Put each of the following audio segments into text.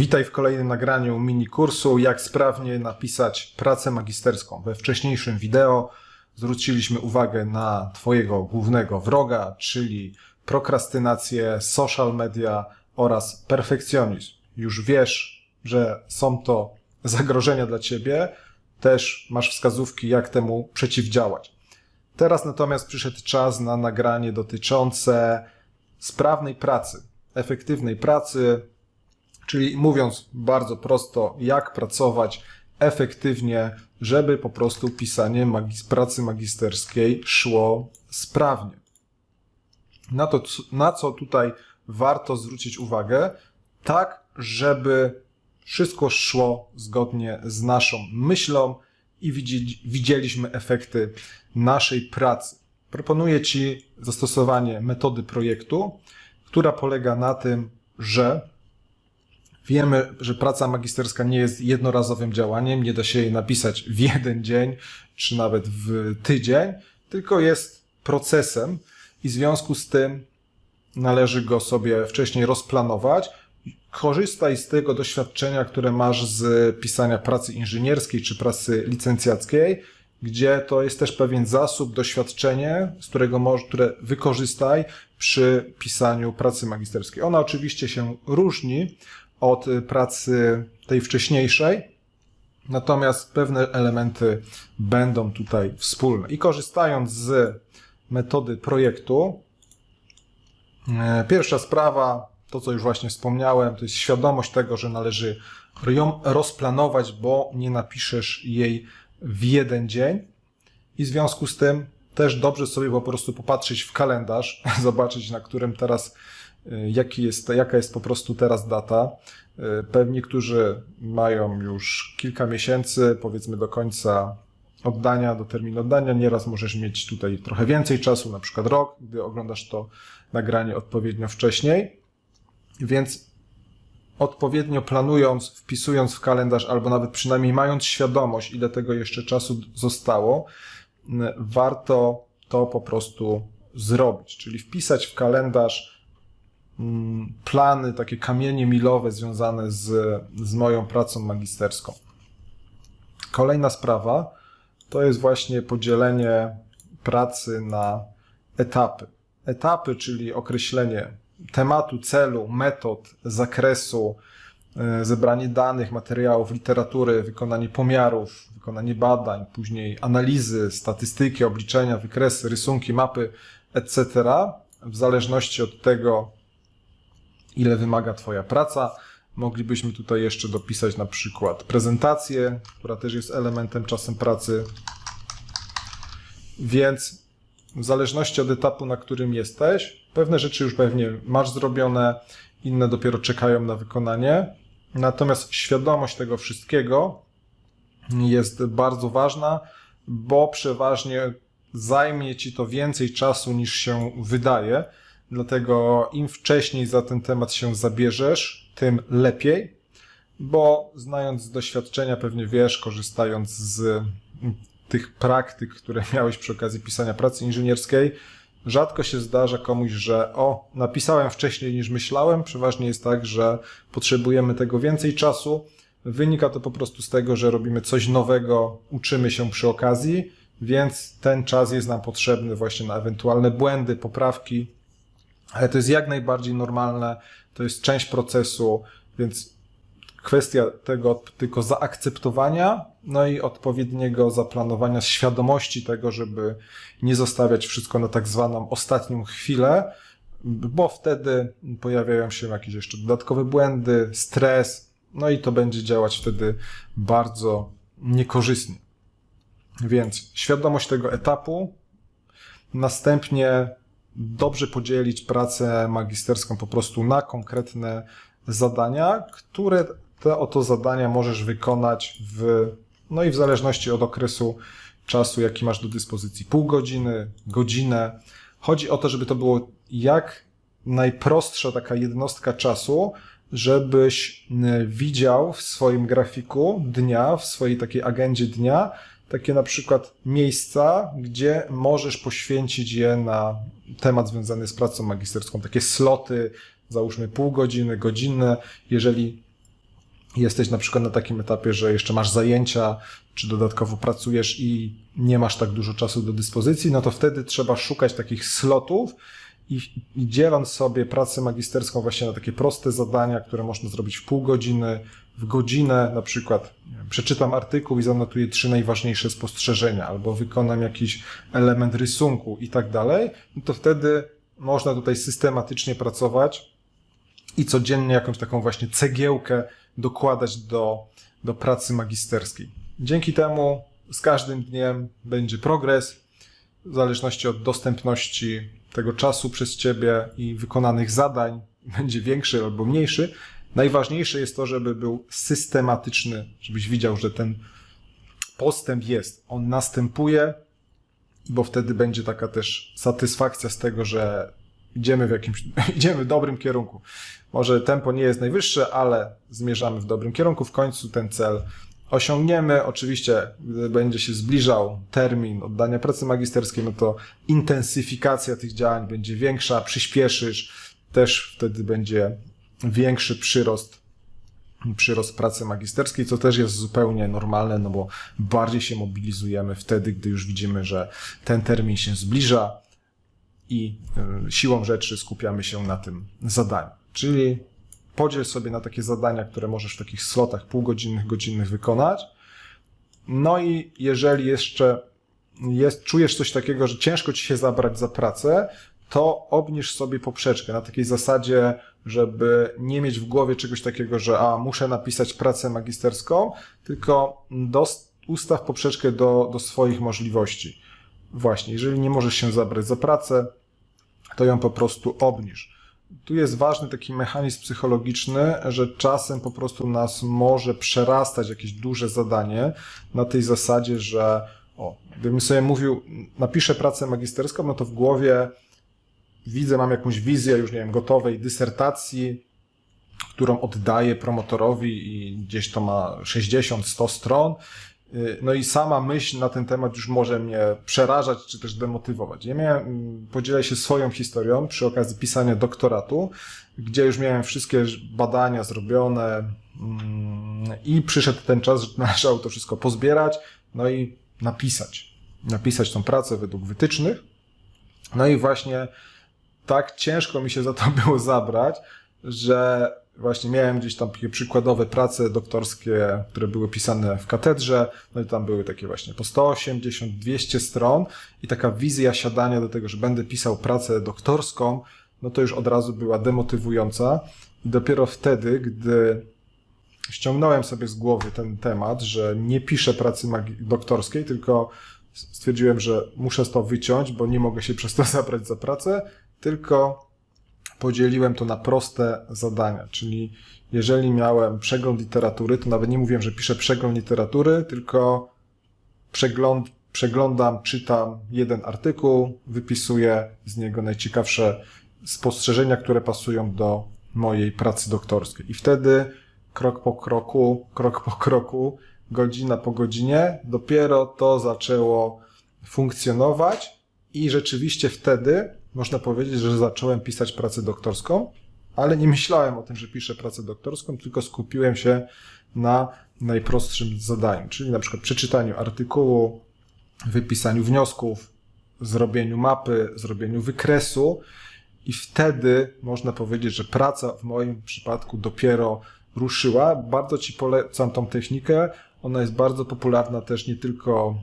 Witaj w kolejnym nagraniu mini kursu Jak sprawnie napisać pracę magisterską. We wcześniejszym wideo zwróciliśmy uwagę na Twojego głównego wroga, czyli prokrastynację, social media oraz perfekcjonizm. Już wiesz, że są to zagrożenia dla Ciebie, też masz wskazówki, jak temu przeciwdziałać. Teraz natomiast przyszedł czas na nagranie dotyczące sprawnej pracy, efektywnej pracy, Czyli mówiąc bardzo prosto, jak pracować efektywnie, żeby po prostu pisanie pracy magisterskiej szło sprawnie. Na, to, na co tutaj warto zwrócić uwagę, tak, żeby wszystko szło zgodnie z naszą myślą i widzieli, widzieliśmy efekty naszej pracy. Proponuję Ci zastosowanie metody projektu, która polega na tym, że Wiemy, że praca magisterska nie jest jednorazowym działaniem, nie da się jej napisać w jeden dzień, czy nawet w tydzień, tylko jest procesem i w związku z tym należy go sobie wcześniej rozplanować. Korzystaj z tego doświadczenia, które masz z pisania pracy inżynierskiej czy pracy licencjackiej, gdzie to jest też pewien zasób, doświadczenie, z którego możesz, które wykorzystaj przy pisaniu pracy magisterskiej. Ona oczywiście się różni od y, pracy tej wcześniejszej, natomiast pewne elementy będą tutaj wspólne. I korzystając z metody projektu, e, pierwsza sprawa, to co już właśnie wspomniałem, to jest świadomość tego, że należy ją rozplanować, bo nie napiszesz jej w jeden dzień. I w związku z tym też dobrze sobie po prostu popatrzeć w kalendarz, zobaczyć na którym teraz, jaki jest, jaka jest po prostu teraz data. Y, Pewni, którzy mają już kilka miesięcy, powiedzmy do końca oddania, do terminu oddania, nieraz możesz mieć tutaj trochę więcej czasu, na przykład rok, gdy oglądasz to nagranie odpowiednio wcześniej. Więc odpowiednio planując, wpisując w kalendarz, albo nawet przynajmniej mając świadomość, ile tego jeszcze czasu zostało, m, warto to po prostu zrobić. Czyli wpisać w kalendarz mm, plany, takie kamienie milowe związane z, z moją pracą magisterską. Kolejna sprawa to jest właśnie podzielenie pracy na etapy. Etapy, czyli określenie tematu, celu, metod, zakresu, e, zebranie danych, materiałów, literatury, wykonanie pomiarów, wykonanie badań, później analizy, statystyki, obliczenia, wykresy, rysunki, mapy, etc. W zależności od tego, ile wymaga Twoja praca. Moglibyśmy tutaj jeszcze dopisać na przykład prezentację, która też jest elementem czasem pracy. Więc w zależności od etapu, na którym jesteś, pewne rzeczy już pewnie masz zrobione, inne dopiero czekają na wykonanie. Natomiast świadomość tego wszystkiego jest bardzo ważna, bo przeważnie zajmie ci to więcej czasu niż się wydaje. Dlatego im wcześniej za ten temat się zabierzesz, tym lepiej, bo znając z doświadczenia, pewnie wiesz, korzystając z tych praktyk, które miałeś przy okazji pisania pracy inżynierskiej, rzadko się zdarza komuś, że o, napisałem wcześniej niż myślałem. Przeważnie jest tak, że potrzebujemy tego więcej czasu. Wynika to po prostu z tego, że robimy coś nowego, uczymy się przy okazji, więc ten czas jest nam potrzebny właśnie na ewentualne błędy, poprawki, ale to jest jak najbardziej normalne, to jest część procesu, więc kwestia tego tylko zaakceptowania, no i odpowiedniego zaplanowania, świadomości tego, żeby nie zostawiać wszystko na tak zwaną ostatnią chwilę, bo wtedy pojawiają się jakieś jeszcze dodatkowe błędy, stres, no i to będzie działać wtedy bardzo niekorzystnie. Więc świadomość tego etapu, następnie dobrze podzielić pracę magisterską po prostu na konkretne zadania, które te oto zadania możesz wykonać w, no i w zależności od okresu czasu, jaki masz do dyspozycji, pół godziny, godzinę. Chodzi o to, żeby to było jak najprostsza taka jednostka czasu, żebyś y, widział w swoim grafiku dnia, w swojej takiej agendzie dnia, takie na przykład miejsca, gdzie możesz poświęcić je na temat związany z pracą magisterską. Takie sloty, załóżmy pół godziny, godzinę. Jeżeli jesteś na przykład na takim etapie, że jeszcze masz zajęcia, czy dodatkowo pracujesz i nie masz tak dużo czasu do dyspozycji, no to wtedy trzeba szukać takich slotów i, i dzieląc sobie pracę magisterską właśnie na takie proste zadania, które można zrobić w pół godziny, w godzinę, na przykład przeczytam artykuł i zanotuję trzy najważniejsze spostrzeżenia, albo wykonam jakiś element rysunku i tak dalej, to wtedy można tutaj systematycznie pracować i codziennie jakąś taką właśnie cegiełkę dokładać do, do pracy magisterskiej. Dzięki temu z każdym dniem będzie progres, w zależności od dostępności tego czasu przez Ciebie i wykonanych zadań, będzie większy albo mniejszy. Najważniejsze jest to, żeby był systematyczny, żebyś widział, że ten postęp jest, on następuje, bo wtedy będzie taka też satysfakcja z tego, że idziemy w jakimś, idziemy w dobrym kierunku. Może tempo nie jest najwyższe, ale zmierzamy w dobrym kierunku. W końcu ten cel osiągniemy. Oczywiście, gdy będzie się zbliżał termin oddania pracy magisterskiej, no to intensyfikacja tych działań będzie większa, przyspieszysz, też wtedy będzie większy przyrost przyrost pracy magisterskiej, co też jest zupełnie normalne, no bo bardziej się mobilizujemy wtedy, gdy już widzimy, że ten termin się zbliża i y, siłą rzeczy skupiamy się na tym zadaniu. Czyli podziel sobie na takie zadania, które możesz w takich slotach półgodzinnych, godzinnych wykonać. No i jeżeli jeszcze jest, czujesz coś takiego, że ciężko ci się zabrać za pracę, to obniż sobie poprzeczkę na takiej zasadzie, żeby nie mieć w głowie czegoś takiego, że a muszę napisać pracę magisterską, tylko ustaw poprzeczkę do, do swoich możliwości. Właśnie, jeżeli nie możesz się zabrać za pracę, to ją po prostu obniż. Tu jest ważny taki mechanizm psychologiczny, że czasem po prostu nas może przerastać jakieś duże zadanie na tej zasadzie, że o, gdybym sobie mówił, napiszę pracę magisterską, no to w głowie widzę, mam jakąś wizję już, nie wiem, gotowej dysertacji, którą oddaję promotorowi i gdzieś to ma 60-100 stron. Y, No i sama myśl na ten temat już może mnie przerażać, czy też demotywować. Ja miałem, mm, podzielę się swoją historią przy okazji pisania doktoratu, gdzie już miałem wszystkie badania zrobione mm, i przyszedł ten czas, że należało to wszystko pozbierać, no i napisać. Napisać tą pracę według wytycznych. No i właśnie tak ciężko mi się za to było zabrać, że właśnie miałem gdzieś tam takie przykładowe prace doktorskie, które były pisane w katedrze, no i tam były takie właśnie po 180, 200 stron. I taka wizja siadania do tego, że będę pisał pracę doktorską, no to już od razu była demotywująca. I dopiero wtedy, gdy ściągnąłem sobie z głowy ten temat, że nie piszę pracy doktorskiej, tylko stwierdziłem, że muszę to wyciąć, bo nie mogę się przez to zabrać za pracę, tylko podzieliłem to na proste zadania, czyli jeżeli miałem przegląd literatury, to nawet nie mówiłem, że piszę przegląd literatury, tylko przegląd, przeglądam, czytam jeden artykuł, wypisuję z niego najciekawsze spostrzeżenia, które pasują do mojej pracy doktorskiej. I wtedy krok po kroku, krok po kroku, godzina po godzinie, dopiero to zaczęło funkcjonować i rzeczywiście wtedy można powiedzieć, że zacząłem pisać pracę doktorską, ale nie myślałem o tym, że piszę pracę doktorską, tylko skupiłem się na najprostszym zadaniu, czyli na przykład przeczytaniu artykułu, wypisaniu wniosków, zrobieniu mapy, zrobieniu wykresu i wtedy można powiedzieć, że praca w moim przypadku dopiero ruszyła. Bardzo Ci polecam tą technikę. Ona jest bardzo popularna też nie tylko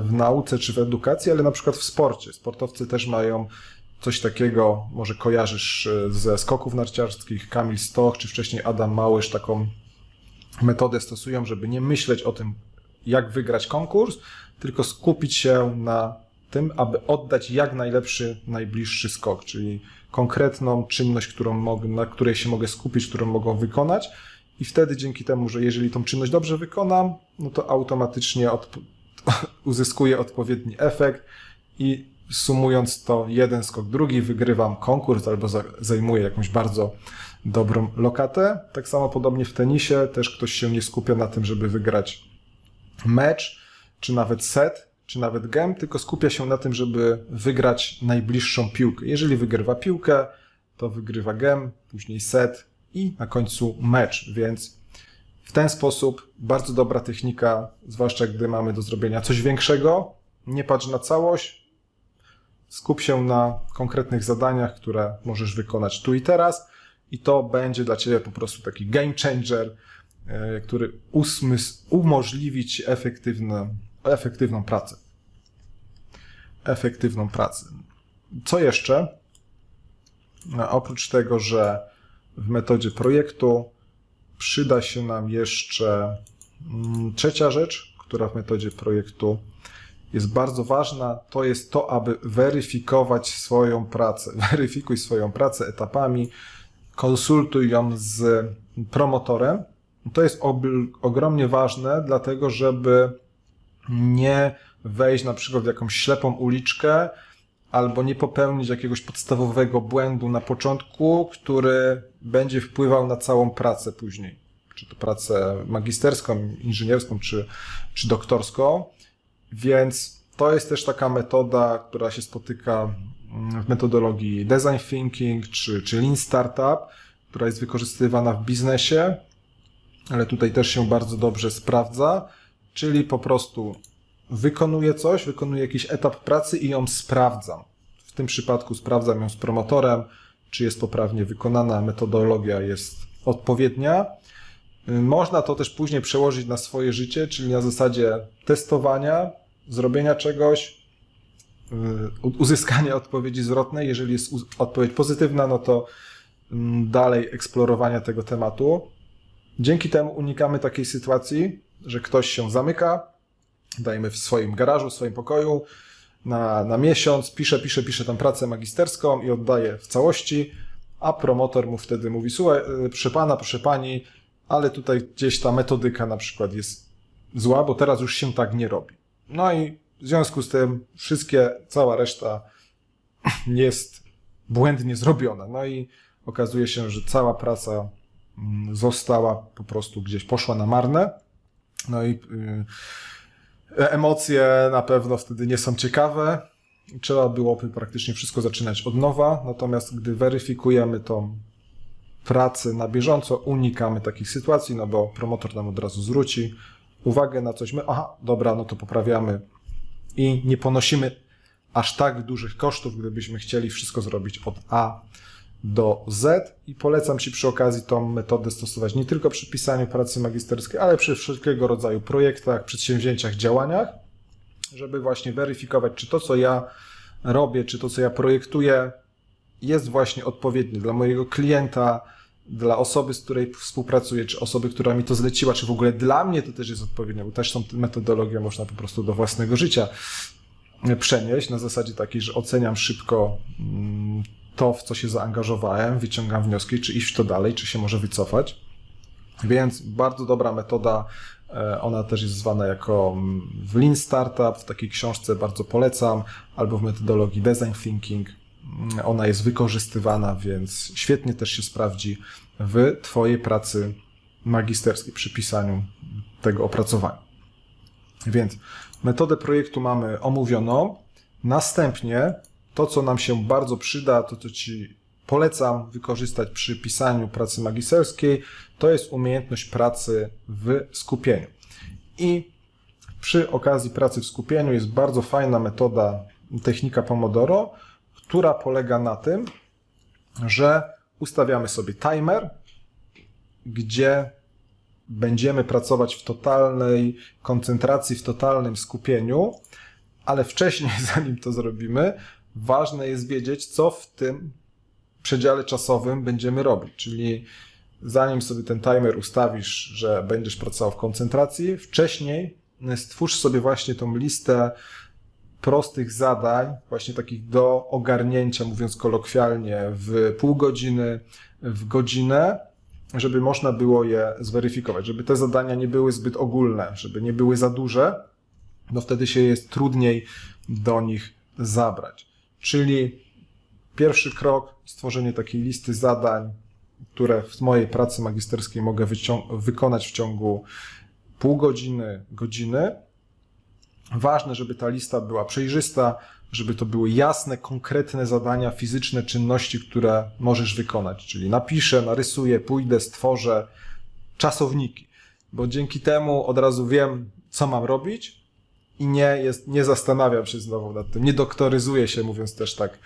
w nauce czy w edukacji, ale na przykład w sporcie. Sportowcy też mają coś takiego, może kojarzysz y, ze skoków narciarskich, Kamil Stoch, czy wcześniej Adam Małysz taką metodę stosują, żeby nie myśleć o tym, jak wygrać konkurs, tylko skupić się na tym, aby oddać jak najlepszy, najbliższy skok, czyli konkretną czynność, którą mogę, na której się mogę skupić, którą mogą wykonać. I wtedy dzięki temu, że jeżeli tą czynność dobrze wykonam, no to automatycznie odp- uzyskuję odpowiedni efekt i sumując to jeden skok, drugi, wygrywam konkurs albo za- zajmuję jakąś bardzo dobrą lokatę. Tak samo podobnie w tenisie też ktoś się nie skupia na tym, żeby wygrać mecz, czy nawet set, czy nawet game, tylko skupia się na tym, żeby wygrać najbliższą piłkę. Jeżeli wygrywa piłkę, to wygrywa game, później set i na końcu mecz, więc W ten sposób bardzo dobra technika, zwłaszcza gdy mamy do zrobienia coś większego. Nie patrz na całość, skup się na konkretnych zadaniach, które możesz wykonać tu i teraz, i to będzie dla Ciebie po prostu taki game changer, e, który usmysł, umożliwi Ci efektywne, efektywną pracę. Efektywną pracę. Co jeszcze? No, oprócz tego, że w metodzie projektu przyda się nam jeszcze mm, trzecia rzecz, która w metodzie projektu jest bardzo ważna, to jest to, aby weryfikować swoją pracę. Weryfikuj swoją pracę etapami, konsultuj ją z promotorem. To jest ogromnie ważne, dlatego żeby nie wejść na przykład w jakąś ślepą uliczkę, albo nie popełnić jakiegoś podstawowego błędu na początku, który będzie wpływał na całą pracę później. Czy to pracę magisterską, inżynierską, czy, czy doktorską. Więc to jest też taka metoda, która się spotyka w metodologii design thinking czy, czy lean startup, która jest wykorzystywana w biznesie, ale tutaj też się bardzo dobrze sprawdza, czyli po prostu wykonuję coś, wykonuję jakiś etap pracy i ją sprawdzam. W tym przypadku sprawdzam ją z promotorem, czy jest poprawnie wykonana, metodologia jest odpowiednia. Można to też później przełożyć na swoje życie, czyli na zasadzie testowania, zrobienia czegoś, y, uzyskania odpowiedzi zwrotnej. Jeżeli jest odpowiedź pozytywna, no to mm, dalej eksplorowania tego tematu. Dzięki temu unikamy takiej sytuacji, że ktoś się zamyka, dajmy w swoim garażu, w swoim pokoju na, na miesiąc, pisze, pisze, pisze tam pracę magisterską i oddaje w całości, a promotor mu wtedy mówi, słuchaj, y, proszę pana, proszę pani, ale tutaj gdzieś ta metodyka na przykład jest zła, bo teraz już się tak nie robi. No i w związku z tym wszystkie, cała reszta jest błędnie zrobiona. No i okazuje się, że cała praca mm, została po prostu gdzieś poszła na marne. No i yy, emocje na pewno wtedy nie są ciekawe. Trzeba byłoby praktycznie wszystko zaczynać od nowa, natomiast gdy weryfikujemy tą pracę na bieżąco, unikamy takich sytuacji, no bo promotor nam od razu zwróci uwagę na coś, my, aha, dobra, no to poprawiamy. I nie ponosimy aż tak dużych kosztów, gdybyśmy chcieli wszystko zrobić od A do Z. I polecam Ci przy okazji tą metodę stosować nie tylko przy pisaniu pracy magisterskiej, ale przy wszelkiego rodzaju projektach, przedsięwzięciach, działaniach, żeby właśnie weryfikować, czy to, co ja robię, czy to, co ja projektuję, jest właśnie odpowiednie dla mojego klienta, dla osoby, z której współpracuję, czy osoby, która mi to zleciła, czy w ogóle dla mnie to też jest odpowiednia, bo też tą metodologię można po prostu do własnego życia przenieść na zasadzie takiej, że oceniam szybko mm, to, w co się zaangażowałem, wyciągam wnioski, czy iść w to dalej, czy się może wycofać. Więc bardzo dobra metoda, e, ona też jest zwana jako mm, w Lean Startup, w takiej książce bardzo polecam, albo w metodologii Design Thinking. Ona jest wykorzystywana, więc świetnie też się sprawdzi w Twojej pracy magisterskiej przy pisaniu tego opracowania. Więc metodę projektu mamy omówioną. Następnie to, co nam się bardzo przyda, to co Ci polecam wykorzystać przy pisaniu pracy magisterskiej, to jest umiejętność pracy w skupieniu. I przy okazji pracy w skupieniu jest bardzo fajna metoda, technika Pomodoro, która polega na tym, że ustawiamy sobie timer, gdzie będziemy pracować w totalnej koncentracji, w totalnym skupieniu, ale wcześniej, zanim to zrobimy, ważne jest wiedzieć, co w tym przedziale czasowym będziemy robić. Czyli zanim sobie ten timer ustawisz, że będziesz pracował w koncentracji, wcześniej stwórz sobie właśnie tą listę prostych zadań, właśnie takich do ogarnięcia, mówiąc kolokwialnie, w pół godziny, w godzinę, żeby można było je zweryfikować, żeby te zadania nie były zbyt ogólne, żeby nie były za duże, no wtedy się jest trudniej do nich zabrać. Czyli pierwszy krok, stworzenie takiej listy zadań, które w mojej pracy magisterskiej mogę wykonać w ciągu pół godziny, godziny. Ważne, żeby ta lista była przejrzysta, żeby to były jasne, konkretne zadania, fizyczne czynności, które możesz wykonać. Czyli napiszę, narysuję, pójdę, stworzę czasowniki. bo dzięki temu od razu wiem, co mam robić i nie, jest, nie zastanawiam się znowu nad tym, nie doktoryzuję się, mówiąc też tak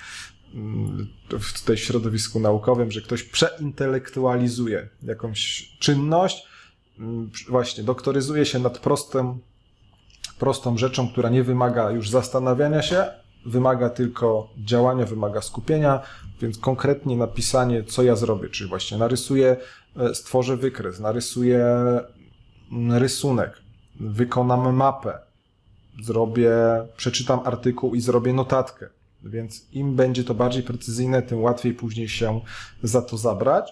mm, w w środowisku naukowym, że ktoś przeintelektualizuje jakąś czynność, mm, właśnie doktoryzuje się nad prostym, prostą rzeczą, która nie wymaga już zastanawiania się, wymaga tylko działania, wymaga skupienia, więc konkretnie napisanie, co ja zrobię, czyli właśnie narysuję, e, stworzę wykres, narysuję mm, rysunek, wykonam mapę, zrobię, przeczytam artykuł i zrobię notatkę. Więc im będzie to bardziej precyzyjne, tym łatwiej później się za to zabrać.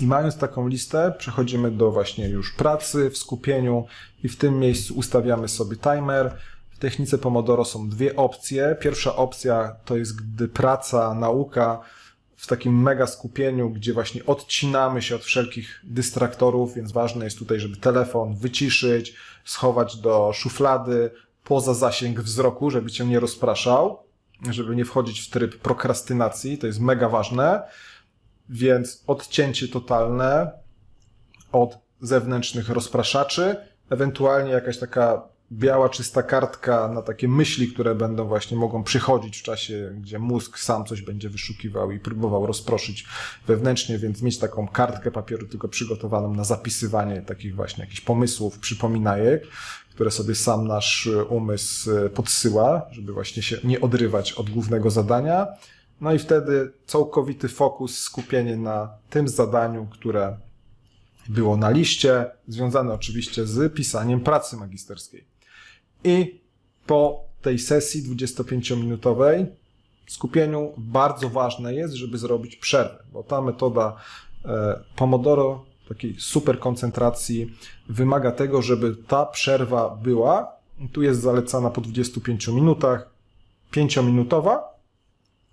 I mając taką listę, przechodzimy do właśnie już pracy w skupieniu i w tym miejscu ustawiamy sobie timer. W technice Pomodoro są dwie opcje. Pierwsza opcja to jest, gdy praca, nauka w takim mega skupieniu, gdzie właśnie odcinamy się od wszelkich dystraktorów, więc ważne jest tutaj, żeby telefon wyciszyć, schować do szuflady, poza zasięg wzroku, żeby cię nie rozpraszał, żeby nie wchodzić w tryb prokrastynacji, to jest mega ważne. Więc odcięcie totalne od zewnętrznych rozpraszaczy, ewentualnie jakaś taka biała, czysta kartka na takie myśli, które będą właśnie mogą przychodzić w czasie, gdzie mózg sam coś będzie wyszukiwał i próbował rozproszyć wewnętrznie, więc mieć taką kartkę papieru tylko przygotowaną na zapisywanie takich właśnie jakichś pomysłów, przypominajek, które sobie sam nasz umysł podsyła, żeby właśnie się nie odrywać od głównego zadania. No i wtedy całkowity fokus, skupienie na tym zadaniu, które było na liście, związane oczywiście z pisaniem pracy magisterskiej. I po tej sesji 25-minutowej skupieniu bardzo ważne jest, żeby zrobić przerwę, bo ta metoda e, Pomodoro, takiej super koncentracji, wymaga tego, żeby ta przerwa była. Tu jest zalecana po 25 minutach, 5-minutowa,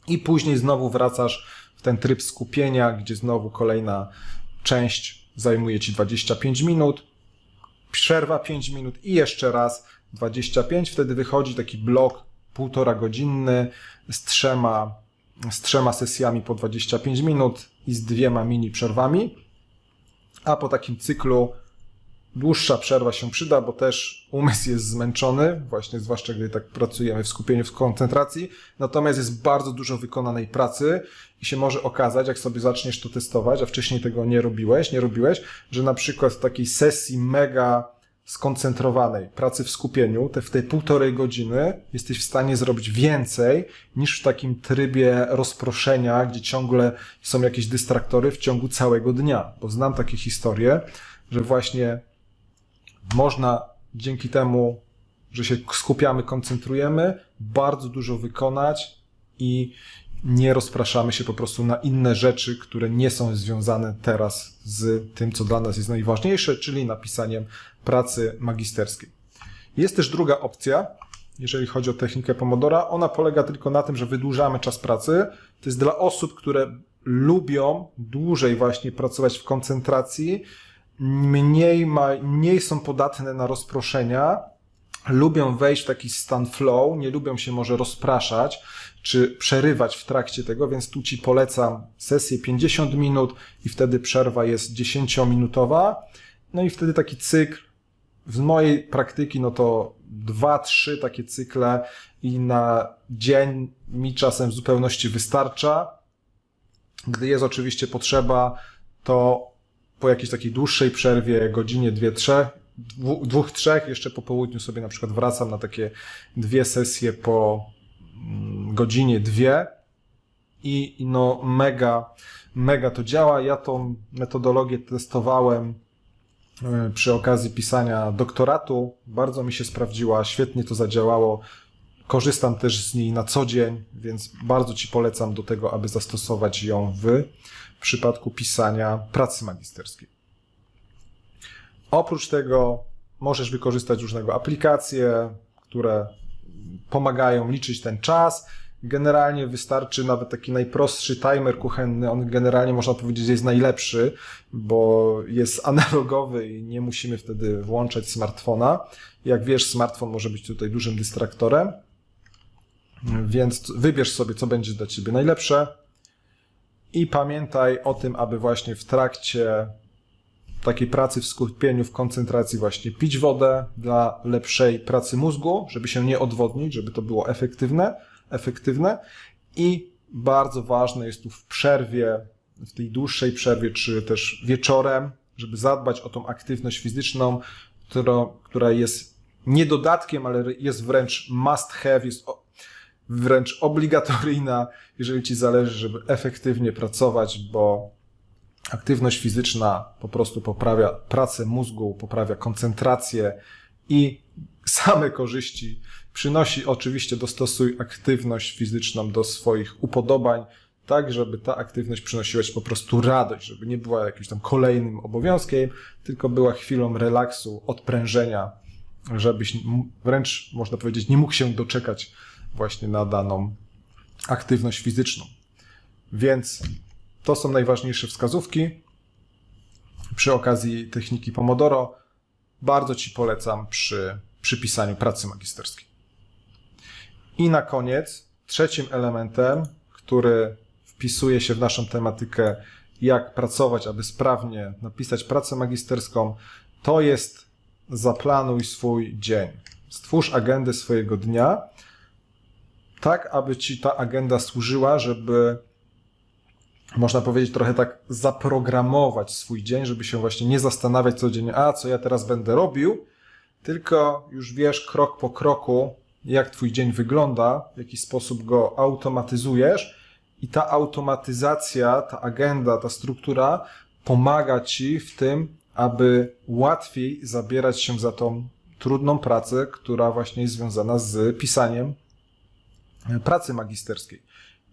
i później znowu wracasz w ten tryb skupienia, gdzie znowu kolejna część zajmuje ci 25 minut, przerwa 5 minut i jeszcze raz 25. Wtedy wychodzi taki blok półtora godzinny z trzema, z trzema sesjami po 25 minut i z dwiema mini przerwami. A po takim cyklu dłuższa przerwa się przyda, bo też umysł jest zmęczony, właśnie zwłaszcza gdy tak pracujemy w skupieniu, w koncentracji. Natomiast jest bardzo dużo wykonanej pracy i się może okazać, jak sobie zaczniesz to testować, a wcześniej tego nie robiłeś, nie robiłeś, że na przykład w takiej sesji mega skoncentrowanej pracy w skupieniu, te w tej półtorej godziny jesteś w stanie zrobić więcej niż w takim trybie rozproszenia, gdzie ciągle są jakieś dystraktory w ciągu całego dnia. Bo znam takie historie, że właśnie można dzięki temu, że się skupiamy, koncentrujemy, bardzo dużo wykonać i nie rozpraszamy się po prostu na inne rzeczy, które nie są związane teraz z tym, co dla nas jest najważniejsze, czyli napisaniem pracy magisterskiej. Jest też druga opcja, jeżeli chodzi o technikę Pomodora. Ona polega tylko na tym, że wydłużamy czas pracy. To jest dla osób, które lubią dłużej właśnie pracować w koncentracji, mniej, ma, mniej są podatne na rozproszenia, lubią wejść w taki stan flow, nie lubią się może rozpraszać, czy przerywać w trakcie tego, więc tu Ci polecam sesję 50 minut i wtedy przerwa jest 10-minutowa. No i wtedy taki cykl, z mojej praktyki, no to dwa, trzy takie cykle i na dzień mi czasem w zupełności wystarcza. Gdy jest oczywiście potrzeba, to po jakiejś takiej dłuższej przerwie, godzinie, dwie, trzech, dwóch, trzech, jeszcze po południu sobie na przykład wracam na takie dwie sesje po mm, godzinie, dwie i, no mega, mega to działa. Ja tą metodologię testowałem e, przy okazji pisania doktoratu. Bardzo mi się sprawdziła, świetnie to zadziałało. Korzystam też z niej na co dzień, więc bardzo Ci polecam do tego, aby zastosować ją w przypadku pisania pracy magisterskiej. Oprócz tego możesz wykorzystać różnego aplikacje, które pomagają liczyć ten czas. Generalnie wystarczy nawet taki najprostszy timer kuchenny. On generalnie można powiedzieć jest najlepszy, bo jest analogowy i nie musimy wtedy włączać smartfona. Jak wiesz, smartfon może być tutaj dużym dystraktorem. Więc wybierz sobie, co będzie dla Ciebie najlepsze. I pamiętaj o tym, aby właśnie w trakcie takiej pracy w skupieniu, w koncentracji właśnie pić wodę dla lepszej pracy mózgu, żeby się nie odwodnić, żeby to było efektywne, efektywne. I bardzo ważne jest tu w przerwie, w tej dłuższej przerwie, czy też wieczorem, żeby zadbać o tą aktywność fizyczną, która, która jest nie dodatkiem, ale jest wręcz must have, jest wręcz obligatoryjna, jeżeli ci zależy, żeby efektywnie pracować, bo aktywność fizyczna po prostu poprawia pracę mózgu, poprawia koncentrację i same korzyści przynosi. Oczywiście dostosuj aktywność fizyczną do swoich upodobań, tak żeby ta aktywność przynosiła ci po prostu radość, żeby nie była jakimś tam kolejnym obowiązkiem, tylko była chwilą relaksu, odprężenia, żebyś wręcz, można powiedzieć, nie mógł się doczekać właśnie na daną aktywność fizyczną. Więc to są najważniejsze wskazówki. Przy okazji techniki Pomodoro bardzo Ci polecam przy przypisaniu pracy magisterskiej. I na koniec, trzecim elementem, który wpisuje się w naszą tematykę, jak pracować, aby sprawnie napisać pracę magisterską, to jest zaplanuj swój dzień. Stwórz agendę swojego dnia, tak aby Ci ta agenda służyła, żeby można powiedzieć, trochę tak zaprogramować swój dzień, żeby się właśnie nie zastanawiać codziennie, a co ja teraz będę robił, tylko już wiesz krok po kroku, jak twój dzień wygląda, w jaki sposób go automatyzujesz i ta automatyzacja, ta agenda, ta struktura pomaga ci w tym, aby łatwiej zabierać się za tą trudną pracę, która właśnie jest związana z pisaniem pracy magisterskiej.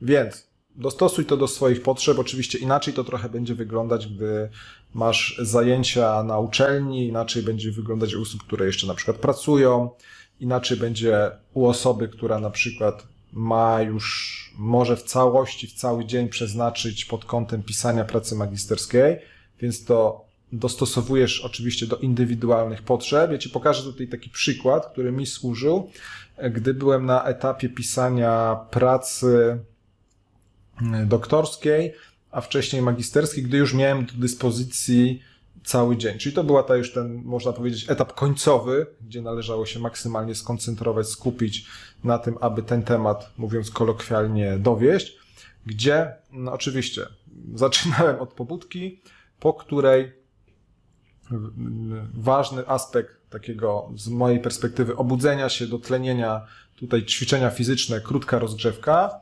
Więc dostosuj to do swoich potrzeb. Oczywiście inaczej to trochę będzie wyglądać, gdy masz zajęcia na uczelni, inaczej będzie wyglądać u osób, które jeszcze na przykład pracują, inaczej będzie u osoby, która na przykład ma już, może w całości, w cały dzień przeznaczyć pod kątem pisania pracy magisterskiej, więc to dostosowujesz oczywiście do indywidualnych potrzeb. Ja Ci pokażę tutaj taki przykład, który mi służył, gdy byłem na etapie pisania pracy doktorskiej, a wcześniej magisterskiej, gdy już miałem do dyspozycji cały dzień. Czyli to była ta już ten, można powiedzieć, etap końcowy, gdzie należało się maksymalnie skoncentrować, skupić na tym, aby ten temat, mówiąc kolokwialnie, dowieść, gdzie no oczywiście zaczynałem od pobudki, po której ważny aspekt takiego z mojej perspektywy obudzenia się, dotlenienia, tutaj ćwiczenia fizyczne, krótka rozgrzewka,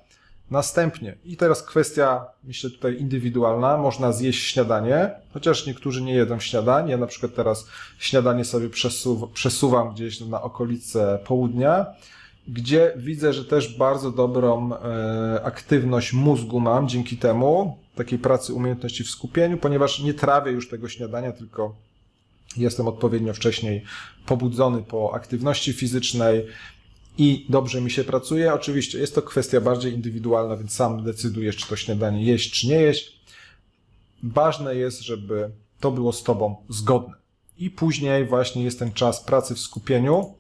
Następnie, i teraz kwestia, myślę tutaj indywidualna, można zjeść śniadanie, chociaż niektórzy nie jedzą śniadań. Ja na przykład teraz śniadanie sobie przesuw, przesuwam gdzieś na okolice południa, gdzie widzę, że też bardzo dobrą e, aktywność mózgu mam dzięki temu, takiej pracy umiejętności w skupieniu, ponieważ nie trawię już tego śniadania, tylko jestem odpowiednio wcześniej pobudzony po aktywności fizycznej, i dobrze mi się pracuje. Oczywiście jest to kwestia bardziej indywidualna, więc sam decydujesz, czy to śniadanie jeść, czy nie jeść. Ważne jest, żeby to było z Tobą zgodne. I później właśnie jest ten czas pracy w skupieniu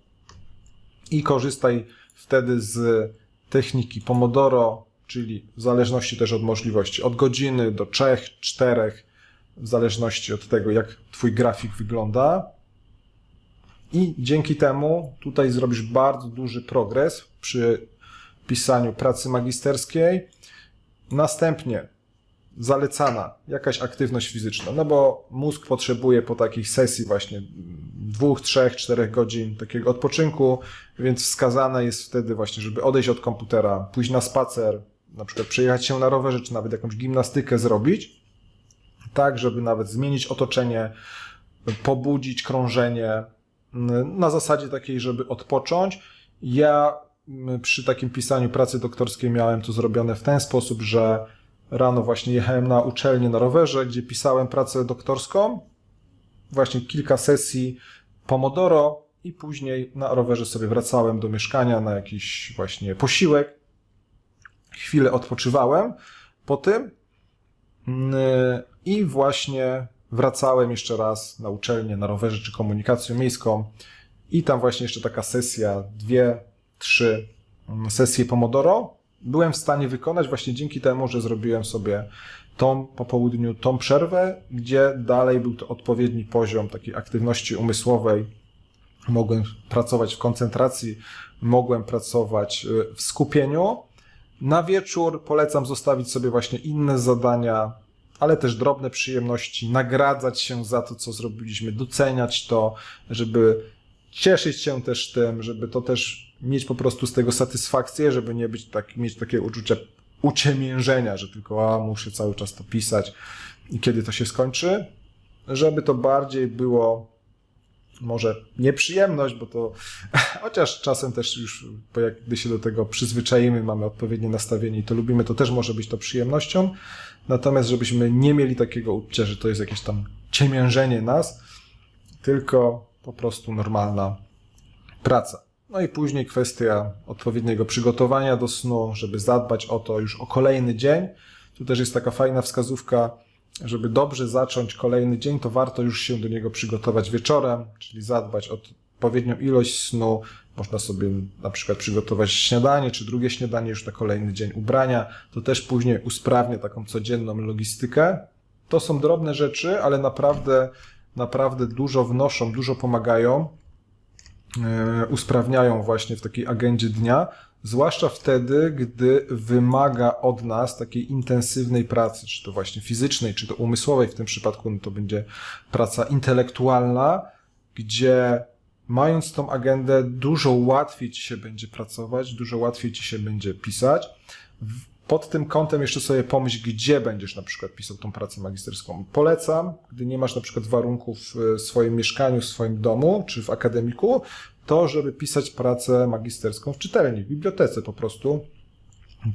i korzystaj wtedy z techniki Pomodoro, czyli w zależności też od możliwości, od godziny do trzech, czterech, w zależności od tego, jak Twój grafik wygląda. I dzięki temu tutaj zrobisz bardzo duży progres przy pisaniu pracy magisterskiej. Następnie zalecana jakaś aktywność fizyczna, no bo mózg potrzebuje po takiej sesji właśnie dwóch, trzech, czterech godzin takiego odpoczynku, więc wskazane jest wtedy właśnie, żeby odejść od komputera, pójść na spacer, na przykład przejechać się na rowerze, czy nawet jakąś gimnastykę zrobić, tak, żeby nawet zmienić otoczenie, pobudzić krążenie, na zasadzie takiej, żeby odpocząć. Ja przy takim pisaniu pracy doktorskiej miałem to zrobione w ten sposób, że rano właśnie jechałem na uczelnię na rowerze, gdzie pisałem pracę doktorską, właśnie kilka sesji Pomodoro i później na rowerze sobie wracałem do mieszkania na jakiś właśnie posiłek. Chwilę odpoczywałem po tym i właśnie wracałem jeszcze raz na uczelnię, na rowerze czy komunikacją miejską i tam właśnie jeszcze taka sesja, dwie, trzy sesje Pomodoro byłem w stanie wykonać właśnie dzięki temu, że zrobiłem sobie tą po południu, tą przerwę, gdzie dalej był to odpowiedni poziom takiej aktywności umysłowej. Mogłem pracować w koncentracji, mogłem pracować y, w skupieniu. Na wieczór polecam zostawić sobie właśnie inne zadania, ale też drobne przyjemności, nagradzać się za to, co zrobiliśmy, doceniać to, żeby cieszyć się też tym, żeby to też mieć po prostu z tego satysfakcję, żeby nie być tak, mieć takie uczucie uciemiężenia, że tylko a, muszę cały czas to pisać i kiedy to się skończy, żeby to bardziej było może nieprzyjemność, bo to chociaż czasem też już, bo jak gdy się do tego przyzwyczaimy, mamy odpowiednie nastawienie i to lubimy, to też może być to przyjemnością. Natomiast żebyśmy nie mieli takiego uczucia, że to jest jakieś tam ciemiężenie nas, tylko po prostu normalna praca. No i później kwestia odpowiedniego przygotowania do snu, żeby zadbać o to już o kolejny dzień. Tu też jest taka fajna wskazówka, żeby dobrze zacząć kolejny dzień, to warto już się do niego przygotować wieczorem, czyli zadbać o odpowiednią ilość snu. Można sobie na przykład przygotować śniadanie, czy drugie śniadanie już na kolejny dzień ubrania. To też później usprawnia taką codzienną logistykę. To są drobne rzeczy, ale naprawdę, naprawdę dużo wnoszą, dużo pomagają e, usprawniają właśnie w takiej agendzie dnia, zwłaszcza wtedy, gdy wymaga od nas takiej intensywnej pracy, czy to właśnie fizycznej, czy to umysłowej, w tym przypadku no to będzie praca intelektualna, gdzie mając tą agendę, dużo łatwiej ci się będzie pracować, dużo łatwiej ci się będzie pisać. Pod tym kątem jeszcze sobie pomyśl, gdzie będziesz na przykład pisał tą pracę magisterską. Polecam, gdy nie masz na przykład warunków w swoim mieszkaniu, w swoim domu czy w akademiku, to żeby pisać pracę magisterską w czytelni, w bibliotece po prostu,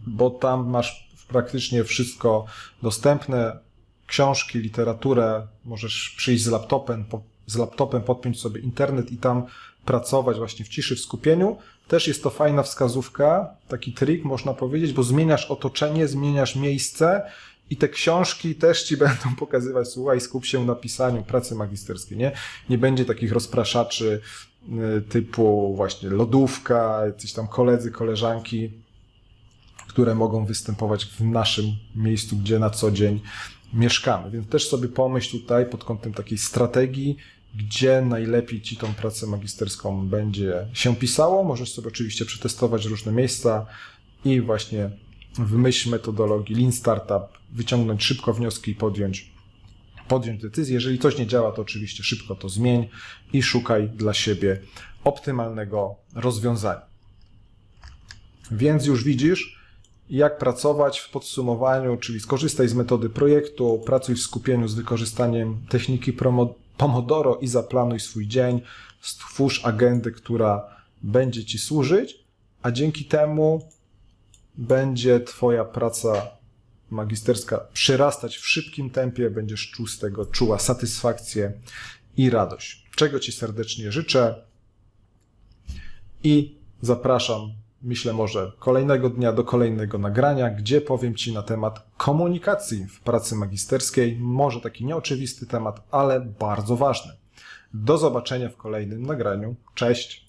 bo tam masz praktycznie wszystko dostępne, książki, literaturę, możesz przyjść z laptopem, po, z laptopem podpiąć sobie internet i tam pracować właśnie w ciszy, w skupieniu. Też jest to fajna wskazówka, taki trik można powiedzieć, bo zmieniasz otoczenie, zmieniasz miejsce i te książki też ci będą pokazywać, słuchaj, skup się na pisaniu pracy magisterskiej, nie? Nie będzie takich rozpraszaczy y, typu właśnie lodówka, jacyś tam koledzy, koleżanki, które mogą występować w naszym miejscu, gdzie na co dzień mieszkamy. Więc też sobie pomyśl tutaj pod kątem takiej strategii, gdzie najlepiej ci tą pracę magisterską będzie się pisało. Możesz sobie oczywiście przetestować różne miejsca i właśnie w metodologii Lean Startup wyciągnąć szybko wnioski i podjąć, podjąć decyzję. Jeżeli coś nie działa, to oczywiście szybko to zmień i szukaj dla siebie optymalnego rozwiązania. Więc już widzisz, jak pracować w podsumowaniu, czyli skorzystaj z metody projektu, pracuj w skupieniu z wykorzystaniem techniki Pomodoro i zaplanuj swój dzień, stwórz agendę, która będzie Ci służyć, a dzięki temu będzie Twoja praca magisterska przyrastać w szybkim tempie, będziesz czuł z tego, czuła satysfakcję i radość. Czego Ci serdecznie życzę i zapraszam, myślę może kolejnego dnia do kolejnego nagrania, gdzie powiem Ci na temat komunikacji w pracy magisterskiej. Może taki nieoczywisty temat, ale bardzo ważny. Do zobaczenia w kolejnym nagraniu. Cześć!